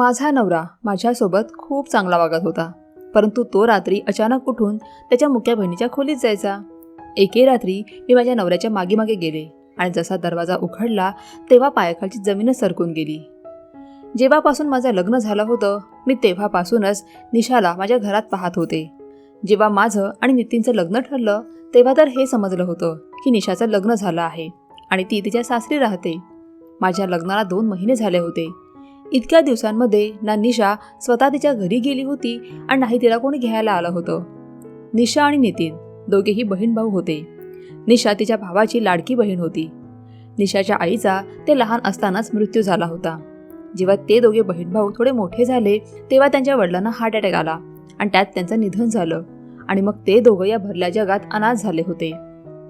माझा नवरा माझ्यासोबत खूप चांगला वागत होता परंतु तो रात्री अचानक उठून त्याच्या मुक्या बहिणीच्या खोलीत जायचा. एके रात्री मी माझ्या नवऱ्याच्या मागे मागे गेले आणि जसा दरवाजा उघडला तेव्हा पायाखालची जमीनच सरकून गेली. जेव्हापासून माझं लग्न झालं होतं मी तेव्हापासूनच निशाला माझ्या घरात पाहत होते. जेव्हा माझं आणि नितीनचं लग्न ठरलं तेव्हा तर हे समजलं होतं की निशाचं लग्न झालं आहे आणि ती तिच्या सासरी राहते. माझ्या लग्नाला दोन महिने झाले होते. इतक्या दिवसांमध्ये ना निशा स्वतः तिच्या घरी गेली होती आणि नाही तिला कोणी घ्यायला आलं होतं. निशा आणि नितीन दोघेही बहीण भाऊ होते. निशा तिच्या भावाची लाडकी बहीण होती. निशाच्या आईचा ते लहान असतानाच मृत्यू झाला होता. जेव्हा ते दोघे बहीण भाऊ थोडे मोठे झाले तेव्हा त्यांच्या वडिलांना हार्ट अटॅक आला आणि त्यात त्यांचं निधन झालं आणि मग ते दोघं या भरल्या जगात अनाथ झाले होते.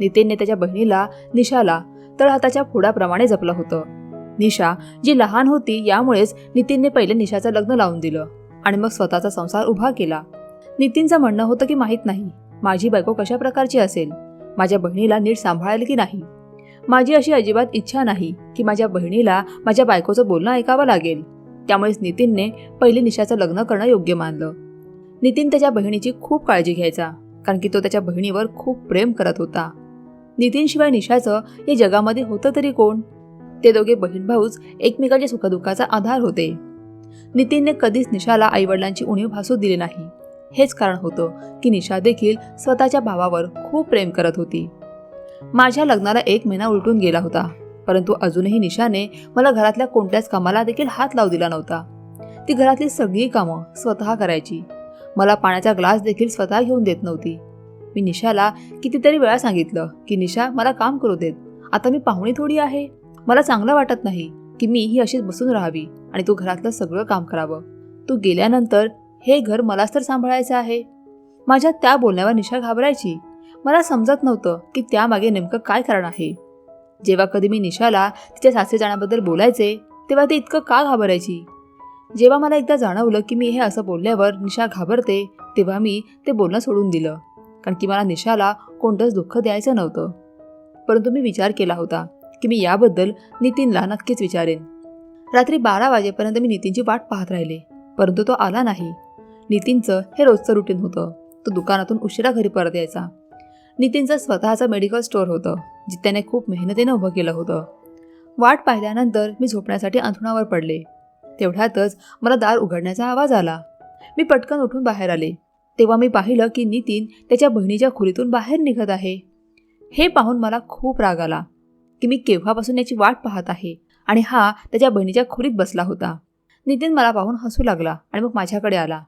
नितीनने त्याच्या बहिणीला निशाला तळहाताच्या फोडाप्रमाणे जपलं होतं. निशा जी लहान होती यामुळेच नितीनने पहिले निशाचं लग्न लावून दिलं आणि मग स्वतःचा संसार उभा केला. नितीनचं म्हणणं होतं की माहीत नाही माझी बायको कशा प्रकारची असेल? माझ्या बहिणीला नीट सांभाळेल की नाही? माझी अशी अजिबात इच्छा नाही की माझ्या बहिणीला माझ्या बायकोचं बोलणं ऐकावं लागेल. त्यामुळेच नितीनने पहिले निशाचं लग्न करणं योग्य मानलं. नितीन त्याच्या बहिणीची खूप काळजी घ्यायचा कारण की तो त्याच्या बहिणीवर खूप प्रेम करत होता. नितीनशिवाय निशाचं या जगामध्ये होतं तरी कोण? ते दोघे बहीण भाऊच एकमेकांच्या सुखदुःखाचा आधार होते. नितीनने कधीच निशाला आईवडिलांची उणीव भासू दिली नाही. हेच कारण होतं की निशा देखील स्वतःच्या भावावर खूप प्रेम करत होती. माझ्या लग्नाला एक महिना उलटून गेला होता परंतु अजूनही निशाने मला घरातल्या कोणत्याच कामाला देखील हात लावू दिला नव्हता. ती घरातली सगळी कामं स्वतः करायची. मला पाण्याचा ग्लास देखील स्वतः घेऊन देत नव्हती. मी निशाला कितीतरी वेळा सांगितलं की निशा मला काम करू देत. आता मी पाहुणी थोडी आहे. मला चांगलं वाटत नाही की मी ही अशीच बसून राहावी आणि तू घरातलं सगळं काम करावं. तू गेल्यानंतर हे घर मलाच तर सांभाळायचं आहे. माझ्या त्या बोलण्यावर निशा घाबरायची. मला समजत नव्हतं की त्यामागे नेमकं काय कारण आहे. जेव्हा कधी मी निशाला तिच्या सासरी जाण्याबद्दल बोलायचे तेव्हा ते इतकं का घाबरायची? जेव्हा मला एकदा जाणवलं की मी हे असं बोलल्यावर निशा घाबरते तेव्हा मी ते बोलणं सोडून दिलं. कारण की मला निशाला कोणतंच दुःख द्यायचं नव्हतं. परंतु मी विचार केला होता की मी याबद्दल नितीनला नक्कीच विचारेन. रात्री बारा वाजेपर्यंत मी नितीनची वाट पाहत राहिले परंतु तो आला नाही. नितीनचं हे रोजचं रुटीन होतं. तो दुकानातून उशिरा घरी परत यायचा. नितीनचं स्वतःचं मेडिकल स्टोअर होतं जे त्याने खूप मेहनतीनं उभं केलं होतं. वाट पाहिल्यानंतर मी झोपण्यासाठी अंथरुणावर पडले. तेवढ्यातच मला दार उघडण्याचा आवाज आला. मी पटकन उठून बाहेर आले. तेव्हा मी पाहिलं की नितीन त्याच्या बहिणीच्या खोलीतून बाहेर निघत आहे. हे पाहून मला खूप राग आला. की मी केव्हापासून याची वाट पाहत आहे. आणि हा त्याच्या बहिणीच्या खोलीत बसला होता. नितीन मला पाहून हसू लागला आणि मग माझ्याकडे आला.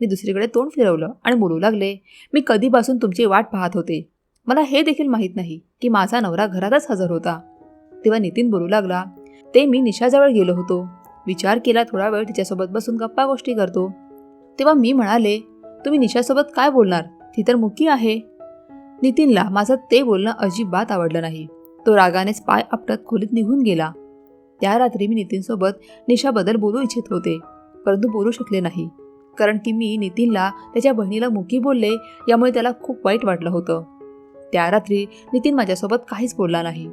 मी दुसरीकडे तोंड फिरवलं आणि बोलू लागले मी कधीपासून तुमची वाट पाहत होते? मला हे देखील माहीत नाही की माझा नवरा घरातच हजर होता. तेव्हा नितीन बोलू लागला ते मी निशाजवळ गेलो होतो. विचार केला थोडा वेळ तिच्यासोबत बसून गप्पा गोष्टी करतो. तेव्हा मी म्हणाले तुम्ही निशासोबत काय बोलणार? ती तर मुकी आहे. नितीनला माझं ते बोलणं अजिबात आवडलं नाही. तो रागानेच पाय आपटत खोलीत निघून गेला. त्या रात्री मी नितीनसोबत निशाबद्दल बोलू इच्छित होते परंतु बोलू शकले नाही. कारण की मी नितीनला त्याच्या बहिणीला मुकी बोलले यामुळे त्याला खूप वाईट वाटलं होतं. त्या रात्री नितीन माझ्यासोबत काहीच बोलला नाही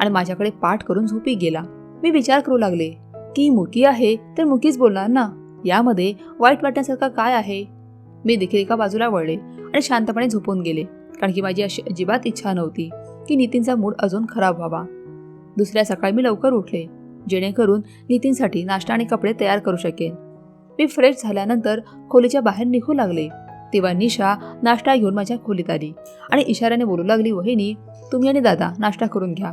आणि माझ्याकडे पाठ करून झोपी गेला. मी विचार करू लागले की मुकी आहे तर मुकीच बोलणार ना? यामध्ये वाईट वाटण्यासारखं काय आहे? मी देखील एका बाजूला वळले आणि शांतपणे झोपून गेले कारण की माझी अशी अजिबात इच्छा नव्हती. की नितीनचा मूड अजून खराब व्हावा. दुसऱ्या सकाळी मी लवकर उठले जेणेकरून नितीनसाठी नाश्ता आणि कपडे तयार करू शकेन. मी फ्रेश झाल्यानंतर खोलीच्या बाहेर निघू लागले. तेव्हा निशा नाश्ता घेऊन माझ्या खोलीत आली आणि इशाऱ्याने बोलू लागली वहिनी तुम्ही आणि दादा नाश्ता करून घ्या.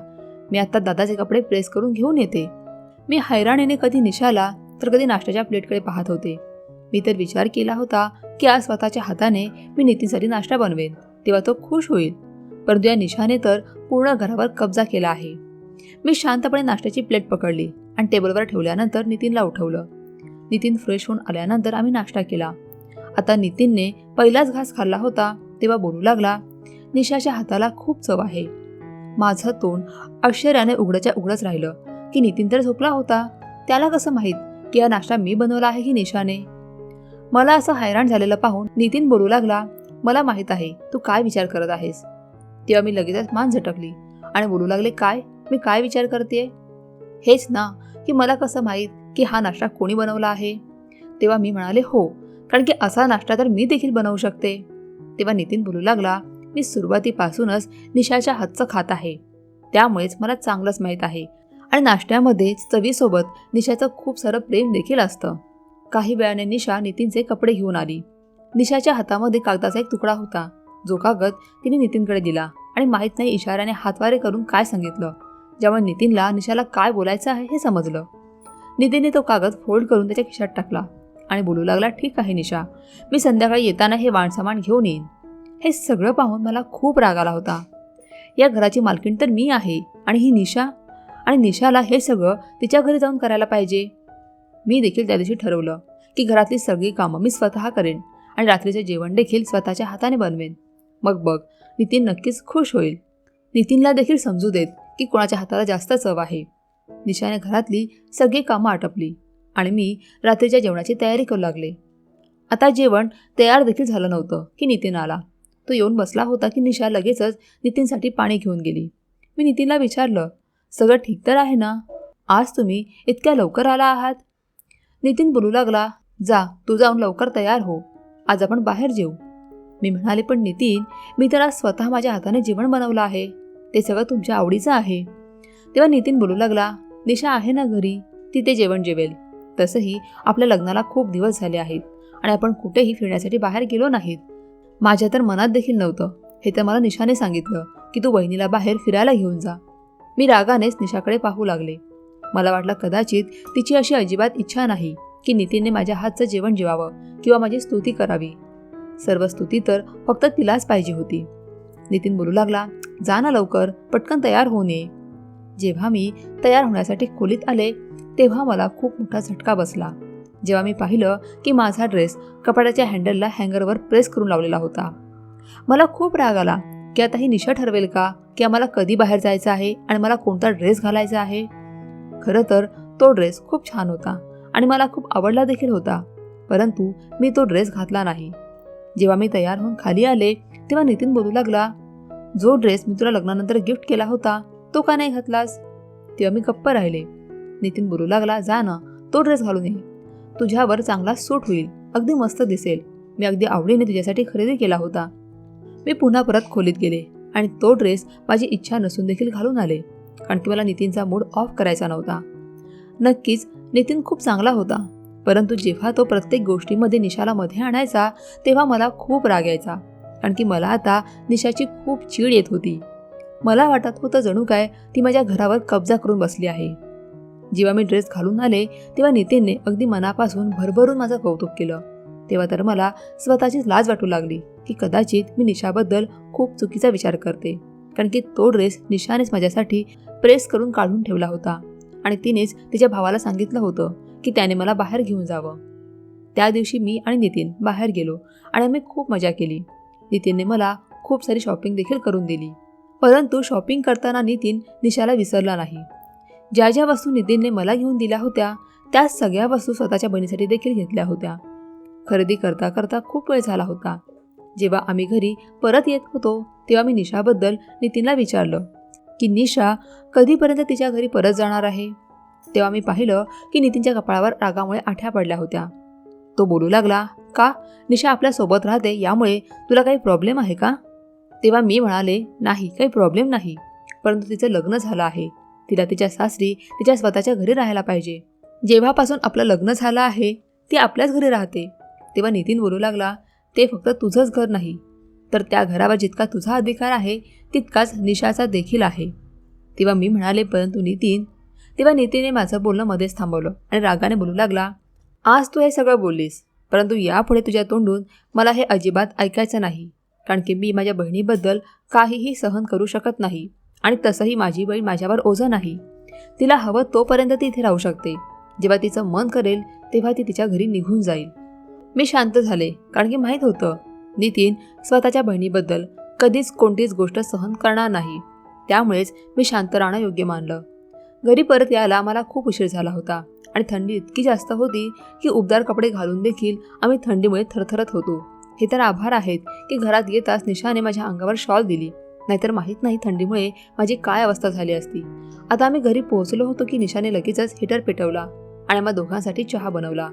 मी आत्ता दादाचे कपडे प्रेस करून घेऊन येते. मी हैराणीने कधी निशाला तर कधी नाश्त्याच्या प्लेटकडे पाहत होते. मी तर विचार केला होता की आज स्वतःच्या हाताने मी नितीनसाठी नाश्ता बनवेन. तेव्हा तो खुश होईल. परंतु या निशाने तर पूर्ण घरावर कब्जा केला आहे. मी शांतपणे नाश्त्याची प्लेट पकडली आणि टेबलवर ठेवल्यानंतर नितीनला उठवलं. नितीन फ्रेश होऊन आल्यानंतर आम्ही नाश्ता केला. आता नितीनने पहिलाच घास खाल्ला होता तेव्हा बोलू लागला निशाच्या हाताला खूप चव आहे. माझं तोंड आश्चर्याने उघडच्या उघडच राहिलं की नितीन तर झोपला होता. त्याला कसं माहीत की हा नाश्ता मी बनवला आहे की निशाने? मला असं हैराण झालेलं पाहून नितीन बोलू लागला मला माहीत आहे तू काय विचार करत आहेस? तेव्हा मी लगेचच मान झटकली आणि बोलू लागले काय? मी काय विचार करते हेच ना की मला कसं माहीत की हा नाश्ता कोणी बनवला आहे? तेव्हा मी म्हणाले हो कारण की असा नाश्ता तर मी देखील बनवू शकते. तेव्हा नितीन बोलू लागला मी सुरुवातीपासूनच निशाच्या हातचं खात आहे. त्यामुळेच मला चांगलंच माहीत आहे आणि नाश्त्यामध्ये चवीसोबत निशाचं खूप सारं प्रेम देखील असतं. काही वेळाने निशा नितीनचे कपडे घेऊन आली. निशाच्या हातामध्ये कागदाचा एक तुकडा होता. जो कागद तिने नितीनकडे दिला आणि माहीत नाही इशाऱ्याने हातवारे करून काय सांगितलं. ज्यामुळे नितीनला निशाला काय बोलायचं आहे हे समजलं. नितीनने तो कागद फोल्ड करून त्याच्या खिशात टाकला आणि बोलू लागला ठीक आहे निशा मी संध्याकाळी येताना हे वाणसामान घेऊन येईन. हे सगळं पाहून मला खूप राग आला होता. या घराची मालकीण तर मी आहे आणि ही निशा आणि निशाला हे सगळं तिच्या घरी जाऊन करायला पाहिजे. मी देखील त्या दिवशी ठरवलं की घरातली सगळी कामं मी स्वतः करेन आणि रात्रीचे जेवण देखील स्वतःच्या हाताने बनवेन. मग बघ नितीन नक्कीच खुश होईल. नितीनला देखील समजू देत की कोणाच्या हाताला जास्त चव आहे. निशाने घरातली सगळी कामं आटपली आणि मी रात्रीच्या जेवणाची तयारी करू लागले. आता जेवण तयार देखील झालं नव्हतं की नितीन आला. तो येऊन बसला होता की निशा लगेचच नितीनसाठी पाणी घेऊन गेली. मी नितीनला विचारलं सगळं ठीक तर आहे ना? आज तुम्ही इतक्या लवकर आला आहात? नितीन बोलू लागला जा तू जाऊन लवकर तयार हो. आज आपण बाहेर जेऊ. मी म्हणाले पण नितीन मी तर स्वतः माझ्या हाताने जेवण बनवलं आहे. ते सगळं तुमच्या आवडीचं आहे. तेव्हा नितीन बोलू लागला निशा आहे ना घरी? ती ते जेवण जेवेल. तसंही आपल्या लग्नाला खूप दिवस झाले आहेत आणि आपण कुठेही फिरण्यासाठी बाहेर गेलो नाहीत. माझ्या तर मनात देखील नव्हतं. हे तर मला निशाने सांगितलं की तू वहिनीला बाहेर फिरायला घेऊन जा. मी रागानेच निशाकडे पाहू लागले. मला वाटलं कदाचित तिची अशी अजिबात इच्छा नाही की नितीनने माझ्या हातचं जेवण जेवावं किंवा माझी स्तुती करावी. सर्व स्तुती तर फक्त तिलाच पाहिजे होती. नितीन बोलू लागला जा ना लवकर पटकन तयार होऊन ये. जेव्हा मी तयार होण्यासाठी खोलीत आले तेव्हा मला खूप मोठा झटका बसला. जेव्हा मी पाहिलं की माझा ड्रेस कपड्याच्या हँडलला हँगरवर प्रेस करून लावलेला होता. मला खूप राग आला की आता ही निशा ठरवेल का? की आम्हाला कधी बाहेर जायचं आहे आणि मला कोणता ड्रेस घालायचा आहे? खरं तर तो ड्रेस खूप छान होता आणि मला खूप आवडला देखील होता परंतु मी तो ड्रेस घातला नाही. जेव्हा मी तयार होऊन खाली आले तेव्हा नितीन बोलू लागला जो ड्रेस मी तुला लग्नानंतर गिफ्ट केला होता तो का नाही घातलास? तेव्हा मी गप्प राहिले. नितीन बोलू लागला जा ना तो ड्रेस घालून ये. तुझ्यावर चांगला सूट होईल अगदी मस्त दिसेल. मी अगदी आवडीने तुझ्यासाठी खरेदी केला होता. मी पुन्हा परत खोलीत गेले आणि तो ड्रेस माझी इच्छा नसून देखील घालून आले कारण की मला नितीनचा मूड ऑफ करायचा नव्हता. नक्कीच नितीन खूप चांगला होता. परंतु जेव्हा तो प्रत्येक गोष्टीमध्ये निशाला मध्ये आणायचा तेव्हा मला खूप राग यायचा. कारण की मला आता निशाची खूप चीड येत होती. मला वाटत होतं जणू काय ती माझ्या घरावर कब्जा करून बसली आहे. जेव्हा मी ड्रेस घालून आले तेव्हा नितीनने अगदी मनापासून भरभरून माझं कौतुक केलं. तेव्हा तर मला स्वतःचीच लाज वाटू लागली की कदाचित मी निशाबद्दल खूप चुकीचा विचार करते. कारण की तो ड्रेस निशानेच माझ्यासाठी प्रेस करून काढून ठेवला होता. आणि तिनेच तिच्या भावाला सांगितलं होतं की त्याने मला बाहेर घेऊन जावं. त्या दिवशी मी आणि नितीन बाहेर गेलो आणि आम्ही खूप मजा केली. नितीनने मला खूप सारी शॉपिंग देखील करून दिली. परंतु शॉपिंग करताना नितीन निशाला विसरला नाही. ज्या ज्या वस्तू नितीनने मला घेऊन दिल्या होत्या त्या सगळ्या वस्तू स्वतःच्या बहिणीसाठी देखील घेतल्या होत्या. खरेदी करता करता खूप वेळ झाला होता. जेव्हा आम्ही घरी परत येत होतो तेव्हा मी निशाबद्दल नितीनला विचारलं की निशा कधीपर्यंत तिच्या घरी परत जाणार आहे? तेव्हा मी पाहिलं की नितीनच्या कपाळावर रागामुळे आठ्या पडल्या होत्या. तो बोलू लागला का? निशा आपल्यासोबत राहते यामुळे तुला काही प्रॉब्लेम आहे का? तेव्हा मी म्हणाले नाही काही प्रॉब्लेम नाही. परंतु तिचं लग्न झालं आहे. तिला तिच्या सासरी तिच्या स्वतःच्या घरी राहायला पाहिजे. जेव्हापासून आपलं लग्न झालं आहे ती आपल्याच घरी राहते. तेव्हा नितीन बोलू लागला ते फक्त तुझंच घर नाही. तर त्या घरावर जितका तुझा अधिकार आहे तितकाच निशाचा देखील आहे. तेव्हा मी म्हणाले परंतु नितीन तेव्हा नितीने माझं बोलणं मध्येच थांबवलं आणि रागाने बोलू लागला आज तू हे सगळं बोललीस परंतु यापुढे तुझ्या तोंडून मला हे अजिबात ऐकायचं नाही कारण की मी माझ्या बहिणीबद्दल काहीही सहन करू शकत नाही आणि तसंही माझी बहीण माझ्यावर ओझं नाही. तिला हवं तोपर्यंत ती इथे राहू शकते. जेव्हा तिचं मन करेल तेव्हा ती तिच्या घरी निघून जाईल. मी शांत झाले कारण की माहीत होतं नितीन स्वतःच्या बहिणीबद्दल कधीच कोणतीच गोष्ट सहन करणार नाही. त्यामुळेच मी शांत राहणं योग्य मानलं. घरी परत यायला मला खूप उशीर झाला होता. आणि थंडी इतकी जास्त होती की उबदार कपडे घालून देखील आम्ही थंडीमुळे थरथरत होतो. हे तर आभार आहेत की घरात येताच निशाने माझ्या अंगावर शॉल दिली. नाहीतर माहीत नाही थंडीमुळे माझी काय अवस्था झाली असती. आता आम्ही घरी पोहोचलो होतो की निशाने लगेचच हिटर पेटवला आणि मग दोघांसाठी चहा बनवला.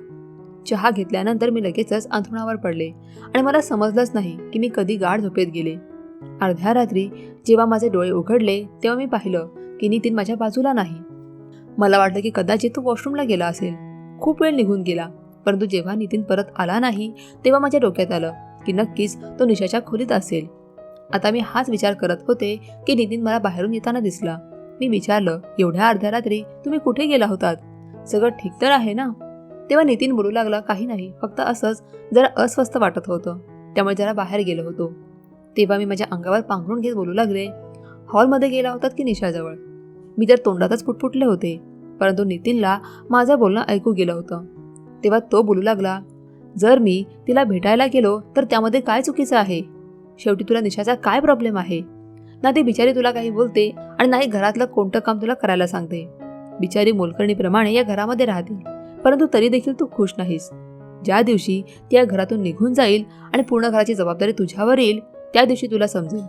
चहा घेतल्यानंतर मी लगेचच अंथरुणावर पडले आणि मला समजलंच नाही की मी कधी गाढ झोपेत गेले. अर्ध्या रात्री जेव्हा माझे डोळे उघडले तेव्हा मी पाहिलं की नितीन माझ्या बाजूला नाही. मला वाटलं की कदाचित तो वॉशरूमला गेला असेल. खूप वेळ निघून गेला परंतु जेव्हा नितीन परत आला नाही तेव्हा माझ्या डोक्यात आलं की नक्कीच तो निशाच्या खोलीत असेल. आता मी हाच विचार करत होते की नितीन मला बाहेरून येताना दिसला. मी विचारलं एवढ्या अर्ध्या रात्री तुम्ही कुठे गेला होतात? सगळं ठीक तर आहे ना? तेव्हा नितीन बोलू लागला काही नाही फक्त असंच जरा अस्वस्थ वाटत होतं. त्यामुळे जरा बाहेर गेलो होतो. तेव्हा मी माझ्या अंगावर पांघरून घेत बोलू लागले. हॉलमध्ये गेला होतात की निशाजवळ? मी तर तोंडातच फुटफुटले होते. परंतु नितीनला माझं बोलणं ऐकू गेलं होतं. तेव्हा तो बोलू लागला जर मी तिला भेटायला गेलो तर त्यामध्ये काय चुकीचं आहे? शेवटी तुला निशाचा काय प्रॉब्लेम आहे? ना ती बिचारी तुला काही बोलते आणि नाही घरातलं कोणतं काम तुला करायला सांगते. बिचारी मोलकर्णीप्रमाणे या घरामध्ये राहते. परंतु तरी देखील तू खुश नाहीस. ज्या दिवशी ती या घरातून निघून जाईल आणि पूर्ण घराची जबाबदारी तुझ्यावर येईल त्या दिवशी तुला समजेल.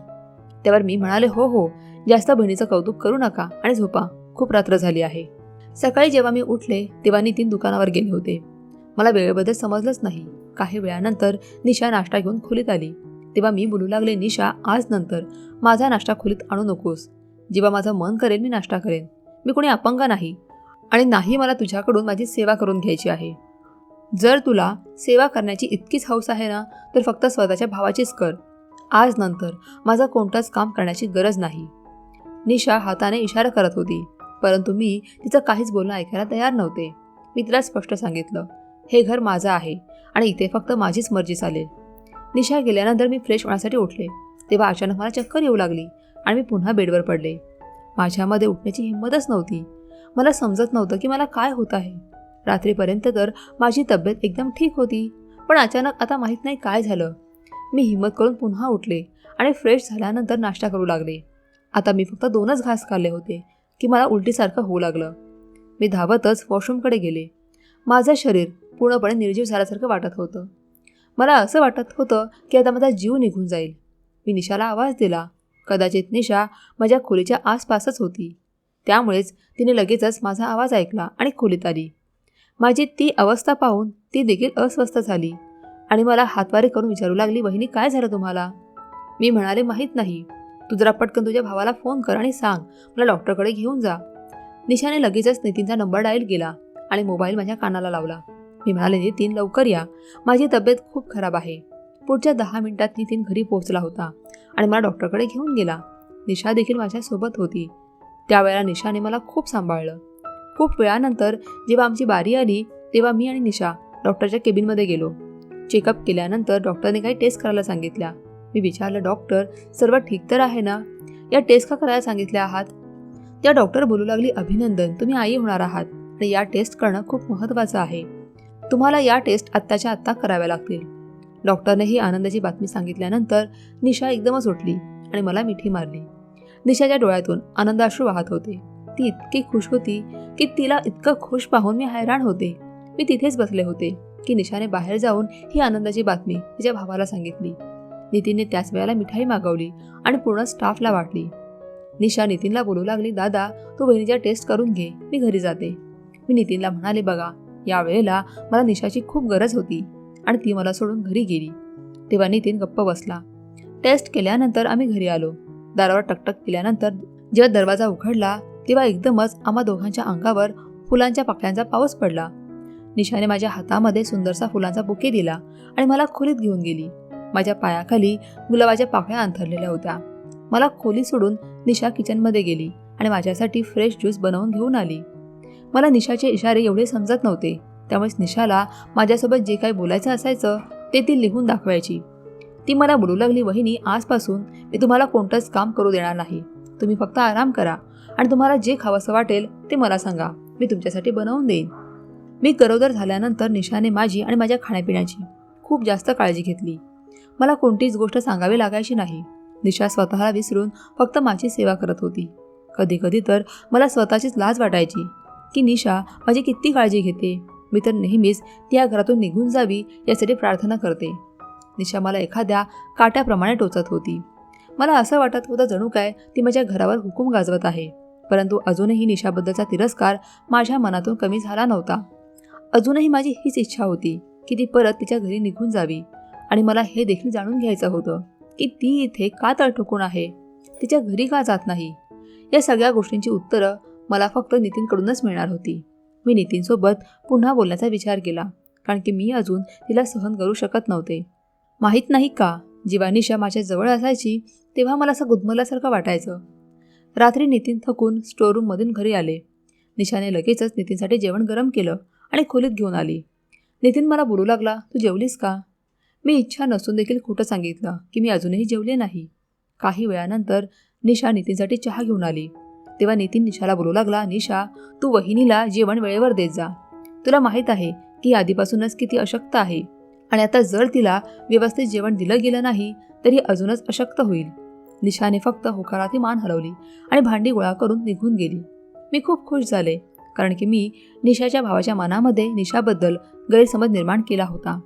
त्यावर मी म्हणाले हो हो जास्त बहिणीचं कौतुक करू नका आणि झोपा. खूप रात्र झाली आहे. सकाळी जेव्हा मी उठले तेव्हा नितीन दुकानावर गेले होते. मला वेळेबद्दल समजलंच नाही. काही वेळानंतर निशा नाश्ता घेऊन खोलीत आली. तेव्हा मी बोलू लागले निशा आज नंतर माझा नाश्ता खोलीत आणू नकोस. जेव्हा माझं मन करेल मी नाश्ता करेन. मी कोणी अपंग नाही आणि नाही मला तुझ्याकडून माझी सेवा करून घ्यायची आहे. जर तुला सेवा करण्याची इतकीच हौस आहे ना तर फक्त स्वतःच्या भावाचीच कर. आज नंतर माझं कोणतंच काम करण्याची गरज नाही. निशा हाताने इशारा करत होती. परंतु मी तिचं काहीच बोलणं ऐकायला तयार नव्हते. मी तिला स्पष्ट सांगितलं हे घर माझं आहे आणि इथे फक्त माझीच मर्जी चालेल. निशा गेल्यानंतर मी फ्रेश होण्यासाठी उठले. तेव्हा अचानक मला चक्कर येऊ लागली आणि मी पुन्हा बेडवर पडले. माझ्यामध्ये उठण्याची हिंमतच नव्हती. मला समजत नव्हतं की मला काय होत आहे. रात्रीपर्यंत तर माझी तब्येत एकदम ठीक होती पण अचानक आता माहीत नाही काय झालं. मी हिंमत करून पुन्हा उठले आणि फ्रेश झाल्यानंतर नाश्ता करू लागले. आता मी फक्त दोनच घास खाल्ले होते की मला उलटीसारखं होऊ लागलं. मी धावतच वॉशरूमकडे गेले. माझं शरीर पूर्णपणे निर्जीव झाल्यासारखं वाटत होतं. मला असं वाटत होतं की आता माझा जीव निघून जाईल. मी निशाला आवाज दिला. कदाचित निशा माझ्या खोलीच्या आसपासच होती. त्यामुळेच तिने लगेचच माझा आवाज ऐकला आणि खोलीत आली. माझी ती अवस्था पाहून ती देखील अस्वस्थ झाली आणि मला हातवारे करून विचारू लागली वहिनी काय झालं तुम्हाला? मी म्हणाले माहीत नाही. तू जरा पटकन तुझ्या भावाला फोन कर आणि सांग. मला डॉक्टरकडे घेऊन जा. निशाने लगेचच नितीनचा नंबर डायल केला आणि मोबाईल माझ्या कानाला लावला. मी म्हणाले नितीन लवकर या. माझी तब्येत खूप खराब आहे. पुढच्या दहा मिनिटात नितीन घरी पोहोचला होता आणि मला डॉक्टरकडे घेऊन गेला. निशा देखील माझ्यासोबत होती. त्यावेळेला निशाने मला खूप सांभाळलं. खूप वेळानंतर जेव्हा आमची बारी आली तेव्हा मी आणि निशा डॉक्टरच्या केबिनमध्ये गेलो. चेकअप केल्यानंतर डॉक्टरने काही टेस्ट करायला सांगितल्या. मी विचारलं डॉक्टर सर्व ठीक तर आहे ना? या टेस्ट का करायला सांगितल्या आहात? त्या डॉक्टर बोलू लागली अभिनंदन तुम्ही आई होणार आहात आणि या टेस्ट करणं खूप महत्त्वाचं आहे. तुम्हाला या टेस्ट आत्ताच्या आत्ता कराव्या लागतील. डॉक्टरने ही आनंदाची बातमी सांगितल्यानंतर निशा एकदमच उठली आणि मला मिठी मारली. निशाच्या डोळ्यातून आनंदाश्रू वाहत होते. ती इतकी खुश होती की तिला इतकं खुश पाहून मी हैराण होते. मी तिथेच बसले होते की निशाने बाहेर जाऊन ही आनंदाची बातमी तिच्या भावाला सांगितली. नितीनने त्याच वेळेला मिठाई मागवली आणि पूर्ण स्टाफला वाटली. निशा नितीनला बोलू लागली दादा तू बहिणीच्या टेस्ट करून घे मी घरी जाते. मी नितीनला म्हणाले बघा या वेळेला मला निशाची खूप गरज होती आणि ती मला सोडून घरी गेली. तेव्हा नितीन गप्प बसला. टेस्ट केल्यानंतर आम्ही घरी आलो. दारावर टकटक केल्यानंतर जेव्हा दरवाजा उघडला तेव्हा एकदमच आम्हा दोघांच्या अंगावर फुलांच्या पाकळ्यांचा पाऊस पडला. निशाने माझ्या हातामध्ये सुंदरसा फुलांचा बुके दिला आणि मला खोलीत घेऊन गेली. माझ्या पायाखाली गुलाबाच्या पाकळ्या अंथरलेल्या होत्या. मला खोली सोडून निशा किचनमध्ये गेली आणि माझ्यासाठी फ्रेश ज्यूस बनवून घेऊन आली. मला निशाचे इशारे एवढे समजत नव्हते. त्यामुळेच निशाला माझ्यासोबत जे काही बोलायचं असायचं ते ती लिहून दाखवायची. ती मला बोलू लागली वहिनी आजपासून मी तुम्हाला कोणतंच काम करू देणार नाही. तुम्ही फक्त आराम करा आणि तुम्हाला जे खावंसं वाटेल ते मला सांगा. मी तुमच्यासाठी बनवून देईन. मी गरोदर झाल्यानंतर निशाने माझी आणि माझ्या खाण्यापिण्याची खूप जास्त काळजी घेतली. मला कोणतीच गोष्ट सांगावी लागायची नाही. निशा स्वतःला विसरून फक्त माझी सेवा करत होती. कधी कधी तर मला स्वतःचीच लाज वाटायची की निशा माझी किती काळजी घेते. मी तर नेहमीच ती या घरातून निघून जावी यासाठी प्रार्थना करते. निशा मला एखाद्या काट्याप्रमाणे टोचत होती. मला असं वाटत होतं जणू काय ती माझ्या घरावर हुकूम गाजवत आहे. परंतु अजूनही निशाबद्दलचा तिरस्कार माझ्या मनातून कमी झाला नव्हता. अजूनही माझी हीच इच्छा होती की ती परत तिच्या घरी निघून जावी. आणि मला हे देखील जाणून घ्यायचं होतं की ती इथे का तळठोकून आहे? तिच्या घरी का जात नाही? या सगळ्या गोष्टींची उत्तरं मला फक्त नितीनकडूनच मिळणार होती. मी नितीनसोबत पुन्हा बोलण्याचा विचार केला कारण की मी अजून तिला सहन करू शकत नव्हते. माहीत नाही का जेव्हा निशा माझ्या जवळ असायची तेव्हा मला असं गुदमल्यासारखं वाटायचं. रात्री नितीन थकून स्टोअरूममधून घरी आले. निशाने लगेचच नितीनसाठी जेवण गरम केलं आणि खोलीत घेऊन आली. नितीन मला बोलू लागला तू जेवलीस का? मी इच्छा नसून देखील खोटं सांगितलं की मी अजूनही जेवले नाही. काही वेळानंतर निशा नितीनसाठी चहा घेऊन आली. तेव्हा नितीन निशाला बोलू लागला निशा तू वहिनीला जेवण वेळेवर देत जा. तुला माहीत आहे की आधीपासूनच किती अशक्त आहे आणि आता जर तिला व्यवस्थित जेवण दिलं गेलं नाही तरी अजूनच अशक्त होईल. निशाने फक्त होकाराती मान हलवली आणि भांडी गोळा करून निघून गेली. मी खूप खुश झाले कारण की मी निशाच्या भावाच्या मनामध्ये निशाबद्दल गैरसमज निर्माण केला होता.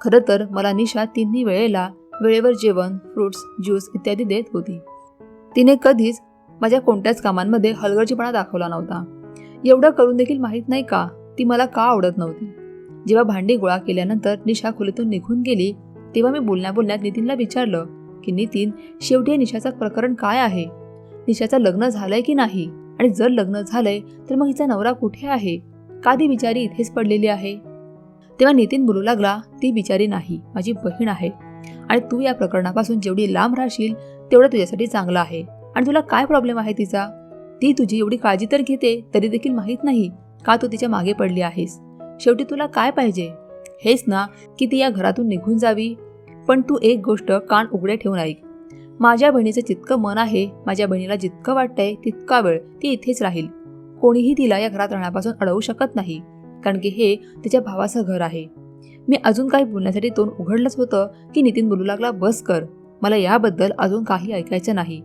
खरं तर मला निशा तिन्ही वेळेला वेळेवर जेवण फ्रुट्स ज्यूस इत्यादी देत होती. तिने कधीच माझ्या कोणत्याच कामांमध्ये हलगर्जीपणा दाखवला नव्हता. एवढं करून देखील माहीत नाही का ती मला का आवडत नव्हती? जेव्हा भांडी गोळा केल्यानंतर निशा खोलीतून निघून गेली तेव्हा मी बोलण्या बोलण्यात नितीनला विचारलं की नितीन शेवटी या निशाचं प्रकरण काय आहे? निशाचं लग्न झालंय की नाही? आणि जर लग्न झालंय तर मग हिचा नवरा कुठे आहे? का ती बिचारी इथेच पडलेली आहे? तेव्हा नितीन बोलू लागला ती बिचारी नाही माझी बहीण आहे. आणि तू या प्रकरणापासून जेवढी लांब राहशील तेवढं तुझ्यासाठी चांगलं आहे. आणि तुला काय प्रॉब्लेम आहे तिचा? ती तुझी एवढी काळजी तर घेते तरी देखील माहीत नाही का तू तिच्यामागे पडली आहेस. शेवटी तुला काय पाहिजे? हेच ना की ती या घरातून निघून जावी. पण तू एक गोष्ट कान उघडे ठेवून ऐक. माझ्या बहिणीचं जितकं मन आहे माझ्या बहिणीला जितकं वाटतंय तितका वेळ ती इथेच राहील. कोणीही तिला या घरात राहण्यापासून अडवू शकत नाही. कारण की हे तिच्या भावाचं घर आहे. मी अजून काही बोलण्यासाठी तोंड उघडलंच होतं की नितीन बोलू लागला बस कर. मला याबद्दल अजून काही ऐकायचं नाही.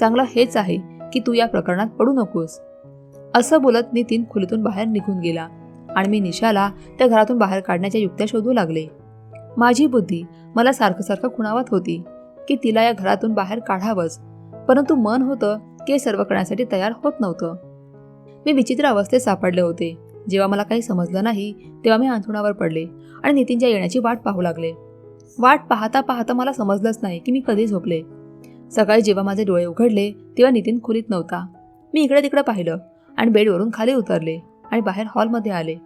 चांगलं हेच आहे की तू या प्रकरणात पडू नकोस. असं बोलत नितीन खोलीतून बाहेर निघून गेला आणि मी निशाला त्या घरातून बाहेर काढण्याच्या युक्त्या शोधू लागले. माझी बुद्धी मला सारखं सारखं खुणावत होती की तिला या घरातून बाहेर काढावंच परंतु मन होतं की हे सर्व करण्यासाठी तयार होत नव्हतं. मी विचित्र अवस्थेत सापडले होते. जेव्हा मला काही समजलं नाही तेव्हा मी अंथरुणावर पडले आणि नितीनच्या येण्याची वाट पाहू लागले. वाट पाहता पाहता मला समजलंच नाही की मी कधी झोपले. सकाळी जेव्हा माझे डोळे उघडले तेव्हा नितीन खोलीत नव्हता. मी इकडे तिकडे पाहिलं आणि बेडवरून खाली उतरले आणि बाहेर हॉलमध्ये आले.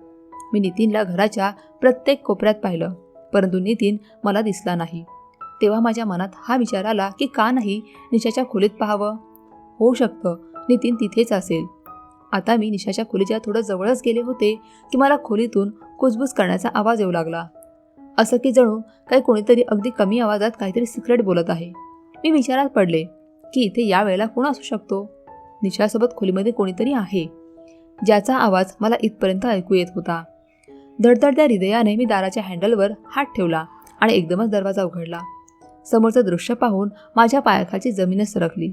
मी नितीनला घराच्या प्रत्येक कोपऱ्यात पाहिलं परंतु नितीन मला दिसला नाही. तेव्हा माझ्या मनात हा विचार आला की का नाही निशाच्या खोलीत पाहावं? होऊ शकतं नितीन तिथेच असेल. आता मी निशाच्या खोलीच्या थोडं जवळच गेले होते की मला खोलीतून कुजबूज करण्याचा आवाज येऊ लागला. असं की जणू काही कोणीतरी अगदी कमी आवाजात काहीतरी सिक्रेट बोलत आहे. मी विचारात पडले की इथे या वेळेला कोण असू शकतो? निशासोबत खोलीमध्ये कोणीतरी आहे. ज्याचा आवाज मला इथपर्यंत ऐकू येत होता. धडधडत्या हृदयाने मी दाराच्या हँडलवर हात ठेवला आणि एकदमच दरवाजा उघडला. समोरचं दृश्य पाहून माझ्या पायाखाची जमीनच सरकली.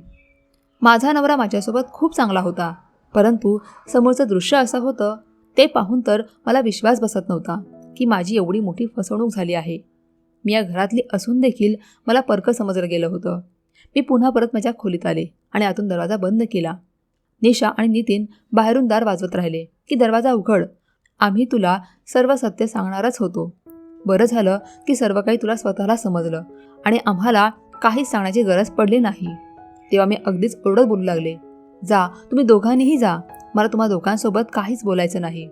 माझा नवरा माझ्यासोबत खूप चांगला होता. परंतु समोरचं दृश्य असं होतं ते पाहून तर मला विश्वास बसत नव्हता की माझी एवढी मोठी फसवणूक झाली आहे. मी या घरातली असून देखील मला पर्क समजलं गेलं होतं. मी पुन्हा परत माझ्या खोलीत आले आणि आतून दरवाजा बंद केला. निशा आणि नितीन बाहेरून दार वाजवत राहिले की दरवाजा उघड. आम्ही तुला सर्व सत्य सांगणारच होतो. बरं झालं की सर्व काही तुला स्वतःला समजलं आणि आम्हाला काहीच सांगण्याची गरज पडली नाही. तेव्हा मी अगदीच ओरडत बोलू लागले. जा तुम्ही दोघांनीही जा. मला तुम्हा दोघांसोबत काहीच बोलायचं नाही.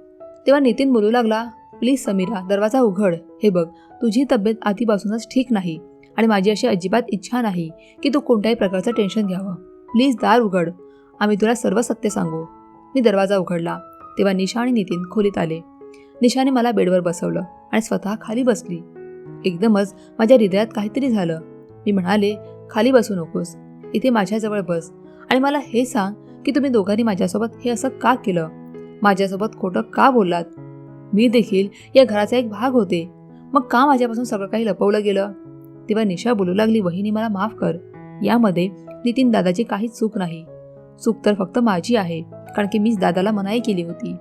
तेव्हा नितीन बोलू लागला प्लीज समीरा दरवाजा उघड. हे बघ तुझी तब्येत आधीपासूनच ठीक नाही आणि माझी अशी अजिबात इच्छा नाही की तू कोणत्याही प्रकारचं टेन्शन घ्यावं. प्लीज दार उघड. आम्ही तुला सर्व सत्य सांगू. मी दरवाजा उघडला. तेव्हा निशा आणि नितीन खोलीत आले. निशाने मला बेडवर बसवलं आणि स्वतः खाली बसली. एकदमच माझ्या हृदयात काहीतरी झालं. मी म्हणाले खाली बसू नकोस. इथे माझ्याजवळ बस. आणि मला हे सांग की तुम्ही दोघांनी माझ्यासोबत हे असं का केलं? माझ्यासोबत खोटं का बोललात? मी देखील या घराचा एक भाग होते. मग का माझ्यापासून सगळं काही लपवलं गेलं? तेव्हा निशा बोलू लागली वहिनी मला माफ कर. यामध्ये नितीन दादाची काहीच चूक नाही. चूक तर फक्त माझी आहे कारण की मीच दादाला मनाई केली होती.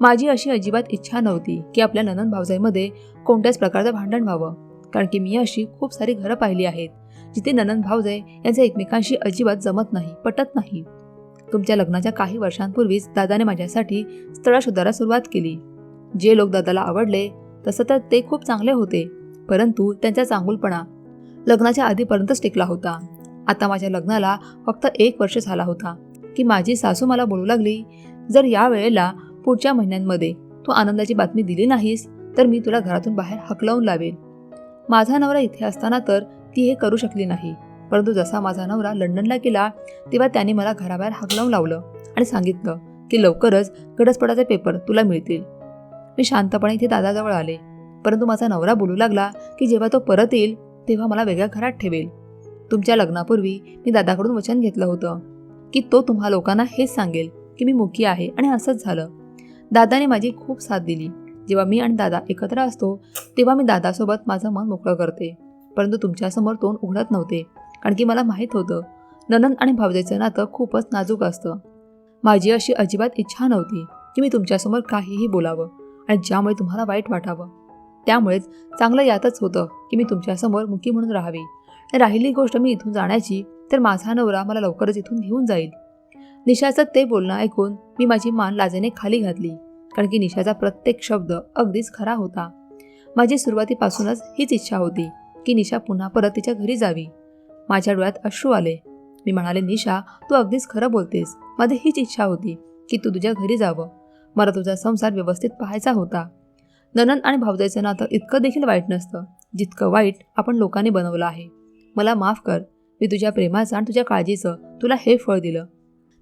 माझी अशी अजिबात इच्छा नव्हती की आपल्या ननन भावजाईमध्ये कोणत्याच प्रकारचं भांडण व्हावं कारण की मी अशी खूप सारी घरं पाहिली आहेत. जिथे ननंद भावजाई यांचे एकमेकांशी अजिबात जमत नाही पटत नाही. तुमच्या लग्नाच्या काही वर्षांपूर्वीच दादाने माझ्यासाठी स्थळ शोधायला सुरुवात केली. जे लोक दादाला आवडले तसं तर ते खूप चांगले होते परंतु त्यांचा चांगुलपणा लग्नाच्या आधीपर्यंतच टिकला होता. आता माझ्या लग्नाला फक्त एक वर्ष झाला होता की माझी सासू मला बोलू लागली जर या वेळेला पुढच्या महिन्यांमध्ये तू आनंदाची बातमी दिली नाहीस तर मी तुला घरातून बाहेर हकलवून लावेल माझा नवरा इथे असताना तर ती हे करू शकली नाही. परंतु जसा माझा नवरा लंडनला गेला तेव्हा त्याने मला घराबाहेर हकलावून लावलं आणि सांगितलं की लवकरच गडसपडाचे पेपर तुला मिळतील. मी शांतपणे इथे दादाजवळ आले. परंतु माझा नवरा बोलू लागला की जेव्हा तो परत येईल तेव्हा मला वेगळ्या घरात ठेवेल. तुमच्या लग्नापूर्वी मी दादाकडून वचन घेतलं होतं की तो तुम्हा लोकांना हेच सांगेल की मी मुकी आहे आणि असंच झालं. दादाने माझी खूप साथ दिली. जेव्हा मी आणि दादा एकत्र असतो तेव्हा मी दादासोबत माझं मन मोकळं करते. परंतु तुमच्यासमोर तोंड उघडत नव्हते. कारण की मला माहीत होतं ननंद आणि भावजेचं नातं खूपच नाजूक असतं. माझी अशी अजिबात इच्छा नव्हती की मी तुमच्यासमोर काहीही बोलावं आणि ज्यामुळे तुम्हाला वाईट वाटावं. त्यामुळेच चांगलं यातच होतं की मी तुमच्यासमोर मुकी म्हणून राहावी. आणि राहिली गोष्ट मी इथून जाण्याची तर माझा नवरा मला लवकरच इथून घेऊन जाईल. निशाचं ते बोलणं ऐकून मी माझी मान लाजेने खाली घातली कारण की निशाचा प्रत्येक शब्द अगदीच खरा होता. माझी सुरुवातीपासूनच हीच इच्छा होती. की निशा पुन्हा परत तिच्या घरी जावी. माझ्या डोळ्यात अश्रू आले. मी म्हणाले निशा तू अगदीच खरं बोलतेस. माझी हीच इच्छा होती की तू तुझ्या घरी जावं. मला तुझा संसार व्यवस्थित पाहायचा होता. ननन आणि भावजाईचं नातं इतकं देखील वाईट नसतं जितकं वाईट आपण लोकांनी बनवलं आहे. मला माफ कर. मी तुझ्या प्रेमाचं आणि तुझ्या काळजीचं तुला हे फळ दिलं.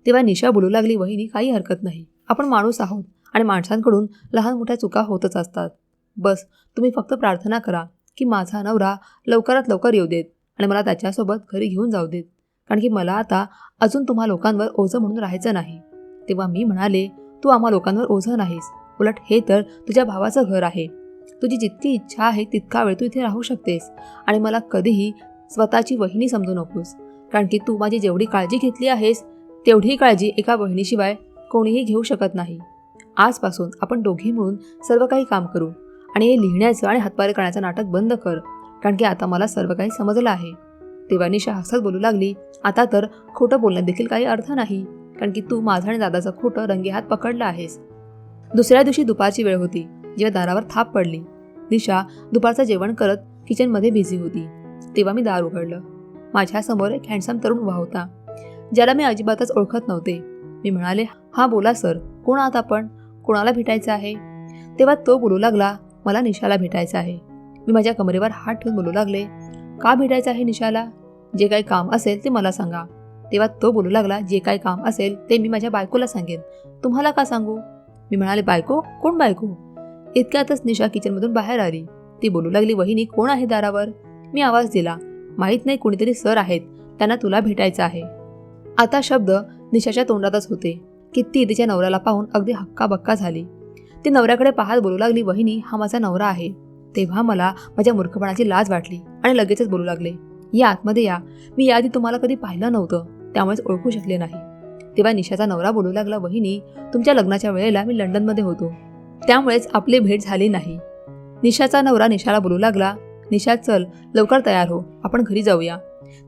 तेव्हा निशा बोलू लागली वहिनी काही हरकत नाही. आपण माणूस आहोत आणि माणसांकडून लहान मोठ्या चुका होतच असतात. बस तुम्ही फक्त प्रार्थना करा. की माझा नवरा लवकरात लवकर येऊ देत आणि मला त्याच्यासोबत घरी घेऊन जाऊ देत. कारण की मला आता अजून तुम्हा लोकांवर ओझं म्हणून राहायचं नाही. तेव्हा मी म्हणाले तू आम्हा लोकांवर ओझं नाहीस. उलट हे तर तुझ्या भावाचं घर आहे. तुझी जितकी इच्छा आहे तितका वेळ तू इथे राहू शकतेस. आणि मला कधीही स्वतःची वहिनी समजू नकोस. कारण की तू माझी जेवढी काळजी घेतली आहेस तेवढी काळजी एका वहिनीशिवाय कोणीही घेऊ शकत नाही. आजपासून आपण दोघी मिळून सर्व काही काम करू. आणि हे लिहिण्याचं आणि हातवारे करण्याचं नाटक बंद कर कारण की आता मला सर्व काही समजलं आहे. तेव्हा निशा हसत बोलू लागली. आता तर खोटं बोलण्यात देखील काही अर्थ नाही कारण की तू माझा आणि दादाचं खोटं रंगेहात पकडलं आहेस. दुसऱ्या दिवशी दुपारची वेळ होती जेव्हा दारावर थाप पडली. निशा दुपारचं जेवण करत किचनमध्ये बिझी होती. तेव्हा मी दार उघडलं. माझ्यासमोर एक हँडसम तरुण उभा होता. ज्याला मी अजिबातच ओळखत नव्हते. मी म्हणाले हा बोला सर. कोण आहात आपण? कोणाला भेटायचं आहे? तेव्हा तो बोलू लागला मला निशाला भेटायचं आहे. मी माझ्या कमरेवर हात ठेवून बोलू लागले. का भेटायचं आहे निशाला? जे काही काम असेल ते मला सांगा. तेव्हा तो बोलू लागला जे काही काम असेल ते मी माझ्या बायकोला सांगेन. तुम्हाला का सांगू? मी म्हणाले बायको? कोण बायको? इतक्यातच निशा किचनमधून बाहेर आली. ती बोलू लागली वहिनी कोण आहे दारावर? मी आवाज दिला माहीत नाही कोणीतरी सर आहेत. त्यांना तुला भेटायचं आहे. आता शब्द निशाच्या तोंडातच होते. किती तिच्या नवऱ्याला पाहून अगदी हक्काबक्का झाली. ती नवऱ्याकडे पाहत बोलू लागली वहिनी हा माझा नवरा आहे. तेव्हा मला माझ्या मूर्खपणाची लाज वाटली आणि लगेचच बोलू लागले या आतमध्ये या. मी याआधी तुम्हाला कधी पाहिलं नव्हतं त्यामुळेच ओळखू शकले नाही. तेव्हा निशाचा नवरा बोलू लागला वहिनी तुमच्या लग्नाच्या वेळेला मी लंडनमध्ये होतो. त्यामुळेच आपली भेट झाली नाही. निशाचा नवरा निशाला बोलू लागला निशा चल लवकर तयार हो. आपण घरी जाऊया.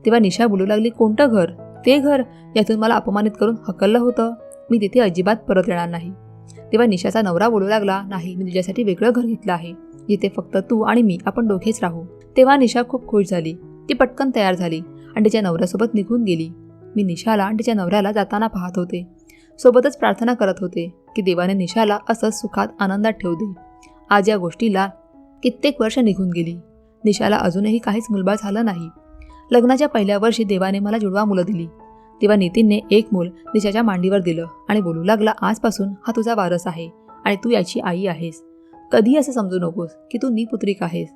तेव्हा निशा बोलू लागली कोणतं घर? ते घर यातून मला अपमानित करून हकललं होतं. मी तिथे अजिबात परत येणार नाही. तेव्हा निशाचा नवरा बोलू लागला नाही मी तुझ्यासाठी वेगळं घर घेतलं आहे. जिथे फक्त तू आणि मी आपण दोघेच राहू. तेव्हा निशा खूप खुश झाली. ती पटकन तयार झाली आणि तिच्या नवऱ्यासोबत निघून गेली. मी निशाला आणि तिच्या नवऱ्याला जाताना पाहत होते. सोबतच प्रार्थना करत होते की देवाने निशाला असंच सुखात आनंदात ठेवू दे. आज या गोष्टीला कित्येक वर्ष निघून गेली. निशाला अजूनही काहीच मुलबाळ झालं नाही. लग्नाच्या पहिल्या वर्षी देवाने मला जुडवा मुलं दिली. तेव्हा नितीनने एक मूल निशाच्या मांडीवर दिलं आणि बोलू लागला आजपासून हा तुझा वारस आहे आणि तू याची आई आहेस. कधी असं समजू नकोस की तू निपुत्रिक आहेस.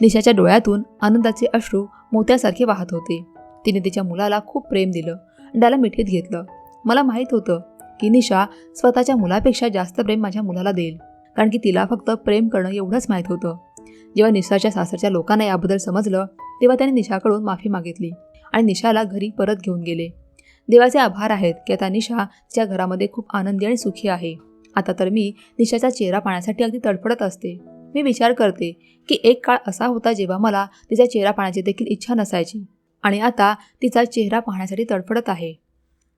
निशाच्या डोळ्यातून आनंदाचे अश्रू मोत्यासारखे वाहत होते. तिने तिच्या मुलाला खूप प्रेम दिलं आणि त्याला मिठीत घेतलं. मला माहीत होतं की निशा स्वतःच्या मुलापेक्षा जास्त प्रेम माझ्या मुलाला देईल कारण की तिला फक्त प्रेम करणं एवढंच माहीत होतं. जेव्हा निशाच्या सासरच्या लोकांना याबद्दल समजलं तेव्हा त्याने निशाकडून माफी मागितली आणि निशाला घरी परत घेऊन गेले. देवाचे आभार आहेत की आता निशा तिच्या घरामध्ये खूप आनंदी आणि सुखी आहे. आता तर मी निशाचा चेहरा पाहण्यासाठी अगदी तडफडत असते. मी विचार करते की एक काळ असा होता जेव्हा मला तिचा चेहरा पाहण्याची देखील इच्छा नसायची आणि आता तिचा चेहरा पाहण्यासाठी तडफडत आहे.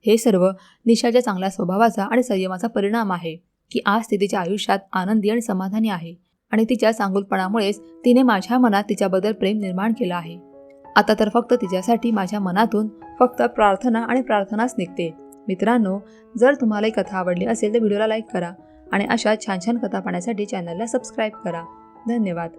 हे सर्व निशाच्या चांगल्या स्वभावाचा आणि संयमाचा परिणाम आहे की आज ती तिच्या आयुष्यात आनंदी आणि समाधानी आहे आणि तिच्या चांगुलपणामुळेच तिने माझ्या मनात तिच्याबद्दल प्रेम निर्माण केलं आहे. आता तर फक्त तिच्यासाठी माझ्या मनातून फक्त प्रार्थना आणि प्रार्थनाच निघते. मित्रांनो जर तुम्हाला ही कथा आवडली असेल तर व्हिडिओला लाईक करा आणि अशा छान छान कथा पाहण्यासाठी चॅनलला सबस्क्राईब करा. धन्यवाद.